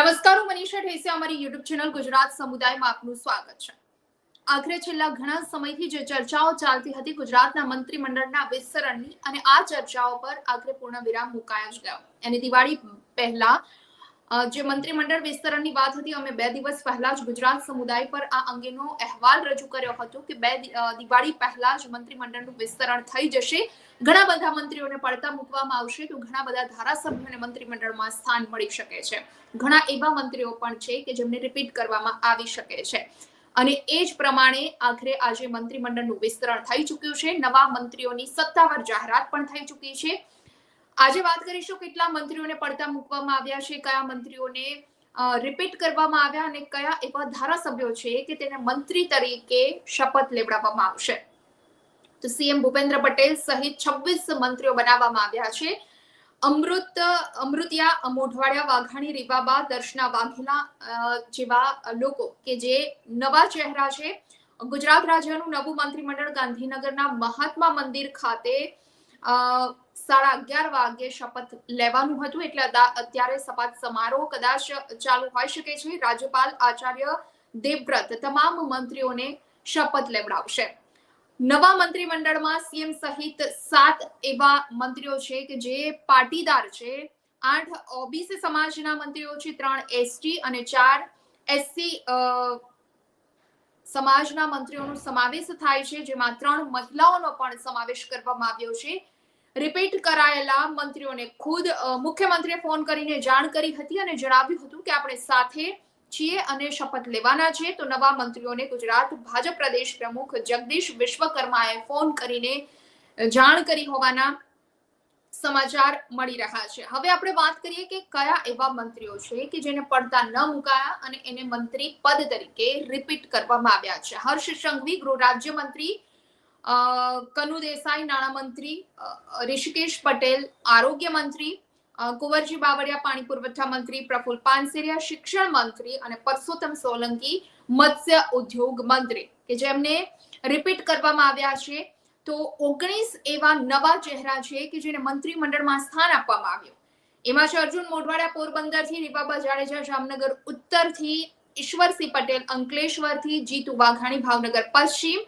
નમસ્કાર, હું મનીષા ઠેસિયા અમારી યુટ્યુબ ચેનલ ગુજરાત સમુદાયમાં આપનું સ્વાગત છે. આખરે છેલ્લા ઘણા સમયથી જે ચર્ચાઓ ચાલતી હતી ગુજરાતના મંત્રીમંડળના વિસ્તરણની અને આ ચર્ચાઓ પર આખરે પૂર્ણ વિરામ મુકાયા જ ગયો. અને દિવાળી પહેલા જે મંત્રીમંડળ વિસ્તરણની વાત હતી, અમે બે દિવસ પહેલા જ ગુજરાત સમુદાય પર આ અંગેનો અહેવાલ રજૂ કર્યો હતો કે બે દિવાળી પહેલા જ મંત્રીમંડળનું વિસ્તરણ થઈ જશે. ઘણા બધા મંત્રીઓને પડતા મૂકવામાં આવશે તો ઘણા બધા ધારાસભ્યોને મંત્રીમંડળમાં સ્થાન મળી શકે છે. ઘણા એવા મંત્રીઓ પણ છે કે જેમને રિપીટ કરવામાં આવી શકે છે. અને એ જ પ્રમાણે આખરે આજે મંત્રીમંડળનું વિસ્તરણ થઈ ચૂક્યું છે. નવા મંત્રીઓની સત્તાવાર જાહેરાત પણ થઈ ચૂકી છે. આજે વાત કરીશું કેટલા મંત્રીઓને પડતા મૂકવામાં આવ્યા છે, કયા મંત્રીઓને રિપીટ કરવામાં આવ્યા અને કયા એવા ધારાસભ્યો છે કે તેને મંત્રી તરીકે શપથ લેવડાવવામાં આવશે. તો સીએમ ભૂપેન્દ્ર પટેલ સહિત છવ્વીસ મંત્રીઓ બનાવવામાં આવ્યા છે. અમૃત, અમૃતિયા મોઢવાડિયા વાઘાણી, રીવાબા, દર્શના, વાઘેલા જેવા લોકો કે જે નવા ચહેરા છે. ગુજરાત રાજ્યનું નવું મંત્રીમંડળ ગાંધીનગરના મહાત્મા મંદિર ખાતે સાડા અગિયાર વાગે શપથ લેવાનું હતું એટલે અત્યારે શપથ સમારોહ કદાચ ચાલુ હોઈ શકે છે. રાજ્યપાલ આચાર્ય દેવવ્રત તમામ મંત્રીઓને શપથ લેવડાવશે. નવા મંત્રીમંડળમાં સીએમ સહિત સાત એવા મંત્રીઓ છે કે જે પાટીદાર છે. આઠ ઓબીસી સમાજના મંત્રીઓ છે, ત્રણ એસટી અને ચાર એસસી સમાજના મંત્રીઓનો સમાવેશ થાય છે, જેમાં ત્રણ મહિલાઓનો પણ સમાવેશ કરવામાં આવ્યો છે. રિપીટ કરાયેલા મંત્રીઓને ખુદ મુખ્યમંત્રીએ ફોન કરીને જાણ કરી હતી અને જણાવ્યું હતું કે આપણે સાથે છીએ અને શપથ લેવાના છે. તો નવા મંત્રીઓને ગુજરાત ભાજપ પ્રદેશ પ્રમુખ જગદીશ વિશ્વકર્માએ ફોન કરીને જાણ કરી હોવાના સમાચાર મળી રહ્યા છે. હવે આપણે વાત કરીએ કે કયા એવા મંત્રીઓ છે કે જેને પડતા ન મુકાયા અને એને મંત્રી પદ તરીકે રિપીટ કરવામાં આવ્યા છે. હર્ષ સંઘવી ગૃહ રાજ્યમંત્રી કનુ દેસાઈ, નાણામંત્રી ઋષિકેશ પટેલ, આરોગ્ય મંત્રી કુંવરજી બાવળિયા, પાણી પુરવઠા મંત્રી, પ્રફુલ પાનસેરિયા, શિક્ષણ મંત્રી અને પરસોત્તમ સોલંકી, મત્સ્ય ઉદ્યોગ મંત્રી, કે જેમને રિપીટ કરવામાં આવ્યા છે. તો ઓગણીસ એવા નવા ચહેરા છે કે જેને મંત્રીમંડળમાં સ્થાન આપવામાં આવ્યું. એમાં છે અર્જુન મોઢવાડિયા, પોરબંદરથી રીવાબા જાડેજા જામનગર ઉત્તરથી ઈશ્વરસિંહ પટેલ, અંકલેશ્વરથી જીતુ વાઘાણી, ભાવનગર પશ્ચિમ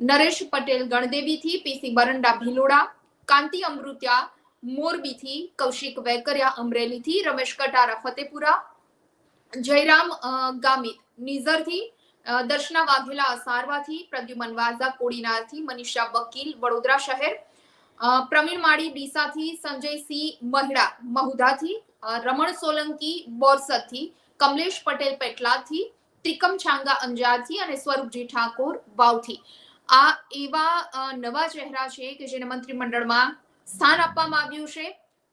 નરેશ પટેલ ગણદેવીથી પીસી બરંડા ભીલોડા, કાંતિ અમૃત્યા, મોરબીથી, કૌશિક વેકરિયા અમરેલીથી, રમેશ કટારા ફતેપુરા, જયરામ ગામિત નિઝરથી દર્શના વાઘેલા અસારવાથી, પ્રદ્યુમન વાઝા કોડીનારથી, મનીષા વકીલ વડોદરા શહેર પ્રવીણ માળી ડીસાથી સંજયસિંહ મહિડા મહુધાથી રમણ સોલંકી બોરસદથી, કમલેશ પટેલ પેટલાથી ત્રિકમ છાંગા અંજારથી અને સ્વરૂપજી ઠાકોર વાવથી. આ એવા નવા ચહેરા છે કે જેને મંત્રીમંડળમાં સ્થાન આપવામાં આવ્યું છે.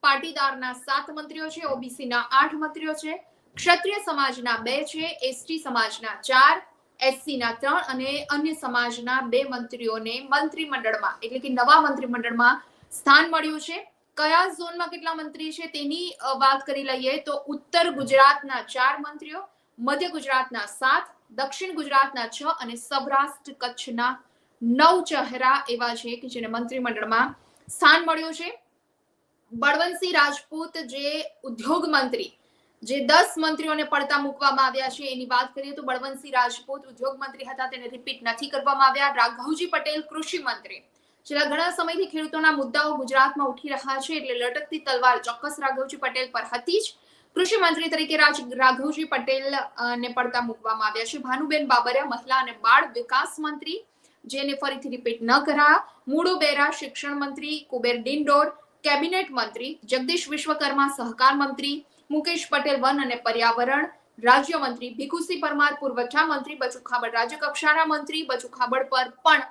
પાટીદારના સાત મંત્રીઓ છે, ઓબીસીના આઠ મંત્રીઓ છે, ક્ષત્રિય સમાજના બે છે, એસટી સમાજના ચાર, એસસીના ત્રણ અને અન્ય સમાજના બે મંત્રીઓને મંત્રીમંડળમાં, એટલે કે નવા મંત્રીમંડળમાં સ્થાન મળ્યું છે. કયા ઝોનમાં કેટલા મંત્રી છે તેની વાત કરી લઈએ તો ઉત્તર ગુજરાતના ચાર મંત્રીઓ, મધ્ય ગુજરાતના સાત, દક્ષિણ ગુજરાતના છ અને સૌરાષ્ટ્ર કચ્છના નવ ચહેરા એવા છે કે જેને મંત્રીમંડળમાં સ્થાન મળ્યું છે. બળવંતસિંહ રાજપૂત જે ઉદ્યોગ મંત્રી, જે દસ મંત્રીઓને પડતા મૂકવામાં આવ્યા છે, એની વાત કરીએ તો બળવંતસિંહ રાજપૂત ઉદ્યોગ મંત્રી હતા, તેને રિપીટ નથી કરવામાં આવ્યા. રાઘવજી પટેલ કૃષિ મંત્રી. છેલ્લા ઘણા સમયથી ખેડૂતોના મુદ્દાઓ ગુજરાતમાં ઉઠી રહ્યા છે એટલે લટકતી તલવાર ચોક્કસ રાઘવજી પટેલ પર હતી જ. કૃષિ મંત્રી તરીકે રાજ, રાઘવજી પટેલ ને પડતા મૂકવામાં આવ્યા છે. ભાનુબેન બાબરિયા, મહિલા અને બાળ વિકાસ મંત્રી. જેને ફરીથી રિપીટ ન કરાયા. મૂળો બેરા શિક્ષણ મંત્રી કુબેર ડિંડોર, કેબિનેટ મંત્રી જગદીશ વિશ્વકર્મા, સહકાર મંત્રી મુકેશ પટેલ વન અને પર્યાવરણ રાજ્યમંત્રી ભીખુસિંહ પરમાર, પુરવઠા મંત્રી બચુ ખાબડ રાજ્ય કક્ષાના મંત્રી બચુ ખાબડ પર પણ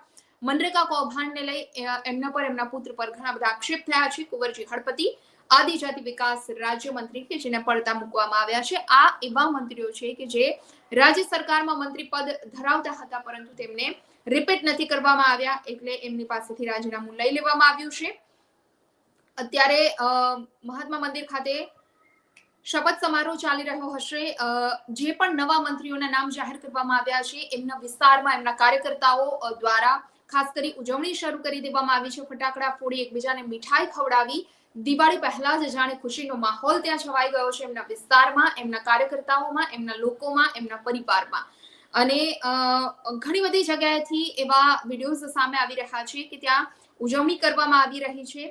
મનરેગા કૌભાંડને લઈ એમના પર એમના પુત્ર પર ઘણા બધા આક્ષેપ થયા છે. કુંવરજી હળપતિ, આદિજાતિ વિકાસ રાજ્યમંત્રી કે જેને પડતા મૂકવામાં આવ્યા છે. આ એવા મંત્રીઓ છે કે જે રાજ્ય સરકારમાં મંત્રી પદ ધરાવતા હતા, પરંતુ તેમને રિપીટ નથી કરવામાં આવ્યા, એટલે એમની પાસેથી રાજીનામું લઈ લેવામાં આવ્યું છે. અત્યારે મહાત્મા મંદિર ખાતે શપથ સમારોહ ચાલી રહ્યો હશે. જે પણ નવા મંત્રીઓના નામ જાહેર કરવામાં આવ્યા છે, એમના વિસ્તારમાં એમના કાર્યકર્તાઓ દ્વારા ખાસ કરી ઉજવણી શરૂ કરી દેવામાં આવી છે. ફટાકડા ફોડી એકબીજાને મીઠાઈ ખવડાવી દિવાળી પહેલા જ જાણે ખુશીનો માહોલ ત્યાં છવાઈ ગયો છે. એમના વિસ્તારમાં, એમના કાર્યકર્તાઓમાં, એમના લોકોમાં, એમના પરિવારમાં. અને ઘણી બધી જગ્યાએથી એવા વિડીયોઝ સામે આવી રહ્યા છે કે ત્યાં ઉજવણી કરવામાં આવી રહી છે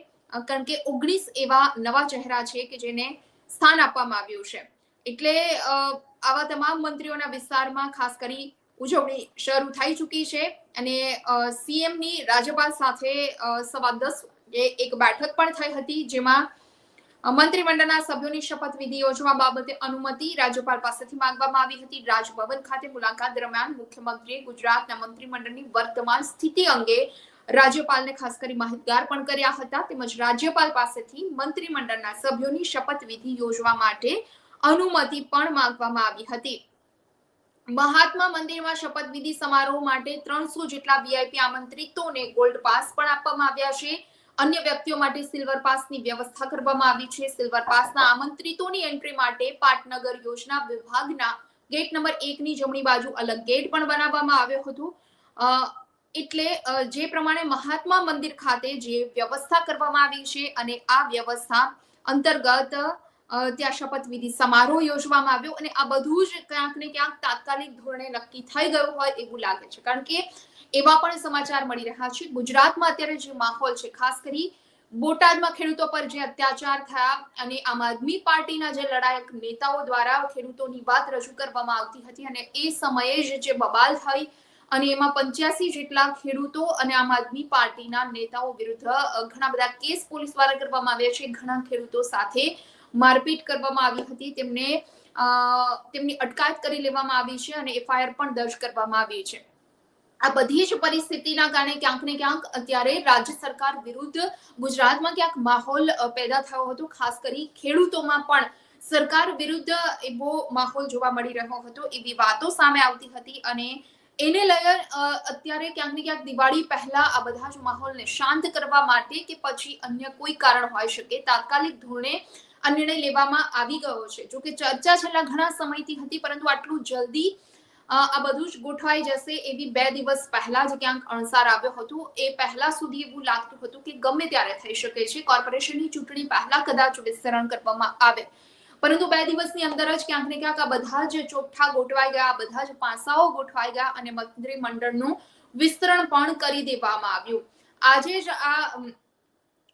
કારણ કે ઓગણીસ એવા નવા ચહેરા છે કે જેને સ્થાન આપવામાં આવ્યું છે. એટલે આવા તમામ મંત્રીઓના વિસ્તારમાં ખાસ કરી ઉજવણી શરૂ થઈ ચૂકી છે અને સીએમની રાજ્યપાલ સાથે સવા દસ એક બેઠક પણ થઈ હતી જેમાં મંત્રીમંડળના સભ્યોની શપથવિધિ યોજવા બાબતે અનુમતિ રાજ્યપાલ પાસેથી માંગવામાં આવી હતી. રાજભવન ખાતે મુલાકાત દરમિયાન મુખ્યમંત્રીએ ગુજરાતના મંત્રીમંડળની વર્તમાન સ્થિતિ અંગે રાજ્યપાલને ખાસ કરી માહિતગાર પણ કર્યા હતા. તેમજ રાજ્યપાલ પાસેથી મંત્રીમંડળના સભ્યોની શપથવિધિ યોજવા માટે અનુમતિ પણ માંગવામાં આવી હતી. મહાત્મા મંદિરમાં શપથવિધિ સમારોહ માટે ત્રણસો જેટલા વીઆઈપી આમંત્રિતોને ગોલ્ડ પાસ પણ આપવામાં આવ્યા છે. અન્ય વ્યક્તિઓ માટે સિલ્વર પાસની વ્યવસ્થા કરવામાં આવી છે. સિલ્વર પાસના આમંત્રિતોની એન્ટ્રી માટે પાટનગર યોજના વિભાગના ગેટ નંબર એકની જમણી બાજુ અલગ ગેટ પણ બનાવવામાં આવ્યો હતો. એટલે જે પ્રમાણે મહાત્મા મંદિર ખાતે જે વ્યવસ્થા કરવામાં આવી છે અને આ વ્યવસ્થા અંતર્ગત ત્યાં શપથવિધિ સમારોહ યોજવામાં આવ્યો અને આ બધું જ ક્યાંક ને ક્યાંક તાત્કાલિક ધોરણે નક્કી થઈ ગયું હોય એવું લાગે છે. કારણ કે એવા પણ સમાચાર મળી રહ્યા છે. ગુજરાતમાં અત્યારે જે માહોલ છે, ખાસ કરી બોટાદમાં ખેડૂતો પર જે અત્યાચાર થયા અને આમ આદમી પાર્ટીના જે લડાયક નેતાઓ દ્વારા ખેડૂતોની વાત રજૂ કરવામાં આવતી હતી અને એ સમયે જ જે બબાલ થઈ અને એમાં પંચ્યાસી જેટલા ખેડૂતો અને આમ આદમી પાર્ટીના નેતાઓ વિરુદ્ધ ઘણા બધા કેસ પોલીસ દ્વારા કરવામાં આવ્યા છે. ઘણા ખેડૂતો સાથે મારપીટ કરવામાં આવી હતી. તેમને તેમની અટકાયત કરી લેવામાં આવી છે અને એફઆઈઆર પણ દર્જ કરવામાં આવી છે. આ બધી જ પરિસ્થિતિના કારણે ક્યાંક ને ક્યાંક અત્યારે રાજ્ય સરકાર વિરુદ્ધ ગુજરાતમાં ક્યાંક માહોલ પેદા થયો હતો. ખાસ કરી ખેડૂતોમાં પણ સરકાર વિરુદ્ધ એવો માહોલ જોવા મળી રહ્યો હતો. એવી વાતો સામે આવતી હતી અને એને લઈ અત્યારે ક્યાંક ને ક્યાંક દિવાળી પહેલા આ બધા જ માહોલને શાંત કરવા માટે કે પછી અન્ય કોઈ કારણ હોઈ શકે, તાત્કાલિક ધોરણે આ નિર્ણય લેવામાં આવી ગયો છે. જો કે ચર્ચા છેલ્લા ઘણા સમયથી હતી, પરંતુ આટલું જલ્દી આ બધું જ ગોઠવાઈ જશે એવી બે દિવસ પહેલા જ ક્યાંક અણસાર આવ્યો હતો. એ પહેલા સુધી એવું લાગતું હતું કે ગમે ત્યારે થઈ શકે છે. કોર્પોરેશનની ચૂંટણી પહેલા કદાચ વિસ્તરણ કરવામાં આવે. પરંતુ બે દિવસની અંદર જ ક્યાંક ને ક્યાંક આ બધા જ ચોખ્ઠા ગોઠવાઈ ગયા બધા જ પાસાઓ ગોઠવાઈ ગયા અને મંત્રીમંડળનું વિસ્તરણ પણ કરી દેવામાં આવ્યું. આજે જ આ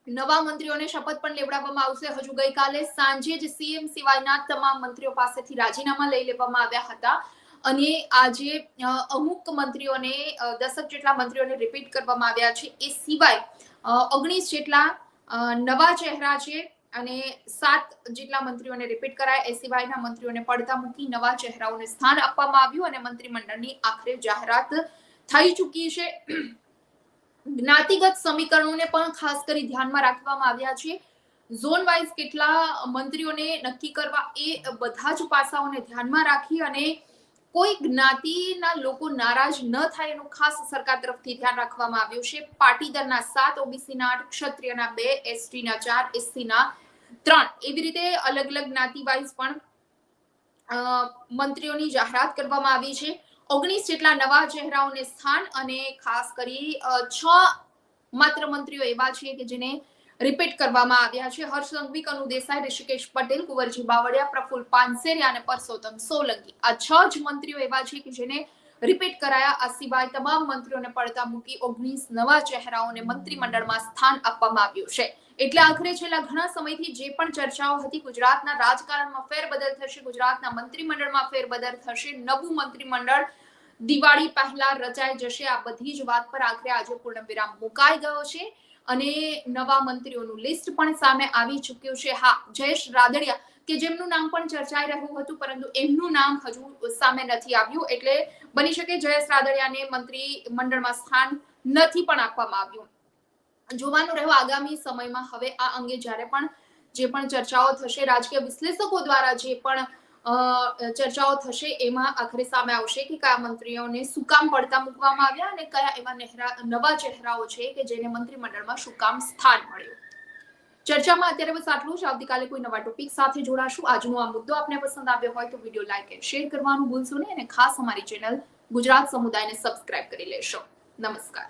નવા મંત્રીઓને શપથ પણ લેવડાવવામાં આવશે. હજુ ગઈકાલે સાંજે જ સીએમ સિવાયના તમામ મંત્રીઓ પાસેથી રાજીનામા લઈ લેવામાં આવ્યા હતા. અને આજે અમુક મંત્રીઓને દસક જેટલા મંત્રીઓને રિપીટ કરવામાં આવ્યા છે. એ સિવાય ઓગણીસ જેટલા નવા ચહેરા છે અને સાત જેટલા મંત્રીઓને રિપીટ કરાય. એ સિવાયના મંત્રીઓને પડતા મૂકી નવા ચહેરાઓને સ્થાન આપવામાં આવ્યું અને મંત્રીમંડળની આખરે જાહેરાત થઈ ચૂકી છે. જ્ઞાતિગત સમીકરણોને પણ ખાસ કરી ધ્યાનમાં રાખવામાં આવ્યા છે. ઝોન વાઇઝ કેટલા મંત્રીઓને નક્કી કરવા એ બધા જ પાસાઓને ધ્યાનમાં રાખી અને કોઈ જ્ઞાતિના લોકો નારાજ ન થાય એનું ખાસ સરકાર તરફથી ધ્યાન રાખવામાં આવ્યું છે. પાટીદારના સાત, ઓબીસીના આઠ, ક્ષત્રિયના બે, એસટીના ચાર, એસસીના ત્રણ. એવી રીતે અલગ અલગ જ્ઞાતિ વાઇઝ પણ મંત્રીઓની જાહેરાત કરવામાં આવી છે. ઓગણીસ જેટલા નવા ચહેરાઓને સ્થાન અને ખાસ કરી છ માત્ર મંત્રીઓ એવા છે કે જેને રિપીટ કરવામાં આવ્યા છે. હર્ષ સંઘવી, કનુ દેસાઈ, ઋષિકેશ પટેલ, કુંવરજી બાવળિયા, પ્રફુલ પાનસેરિયા અને પરસોત્તમ સોલંકી. આ છ જ મંત્રીઓ એવા છે કે જેને રિપીટ કરાયા. આ સિવાય તમામ મંત્રીઓને પડતા મૂકી ઓગણીસ નવા ચહેરાઓને મંત્રીમંડળમાં સ્થાન આપવામાં આવ્યું છે. એટલે આખરે છેલ્લા ઘણા સમયથી જે પણ ચર્ચાઓ હતી, ગુજરાતના રાજકારણમાં ફેરબદલ થશે, ગુજરાતના મંત્રીમંડળમાં ફેરબદલ થશે, નવું મંત્રીમંડળ દિવાળી પહેલા રચાઈ જશે. આ બધી જ વાત પર આખરે આજે પૂર્ણ વિરામ મુકાઈ ગયો છે અને નવા મંત્રીઓનું લિસ્ટ પણ સામે આવી ચૂક્યું છે. હા, જયેશ રાદડિયા, કે જેમનું નામ પણ ચર્ચાઈ રહ્યું હતું, પરંતુ એમનું નામ હજુ સામે નથી આવ્યું. એટલે બની શકે જયેશ રાદડિયાને મંત્રી મંડળમાં સ્થાન નથી પણ આપવામાં આવ્યું. જોવાનું રહ્યું આગામી સમયમાં. હવે આ અંગે જ્યારે પણ જે પણ ચર્ચાઓ થશે, રાજકીય વિશ્લેષકો દ્વારા જે પણ ચર્ચાઓ થશે, એમાં આખરે સામે આવશે કે કયા મંત્રીઓને શું કામ પડતા મૂકવામાં આવ્યા અને કયા એવા નહેરા, નવા ચહેરાઓ છે કે જેને મંત્રીમંડળમાં શું કામ સ્થાન મળ્યું. ચર્ચામાં અત્યારે બસ આટલું જ. આવતીકાલે કોઈ નવા ટોપિક સાથે જોડાશું. આજનો આ મુદ્દો આપને પસંદ આવ્યો હોય તો વીડિયો લાઈક એન્ડ શેર કરવાનું ભૂલશો નહીં અને ખાસ અમારી ચેનલ ગુજરાત સમુદાયને સબસ્ક્રાઇબ કરી લેશો. નમસ્કાર.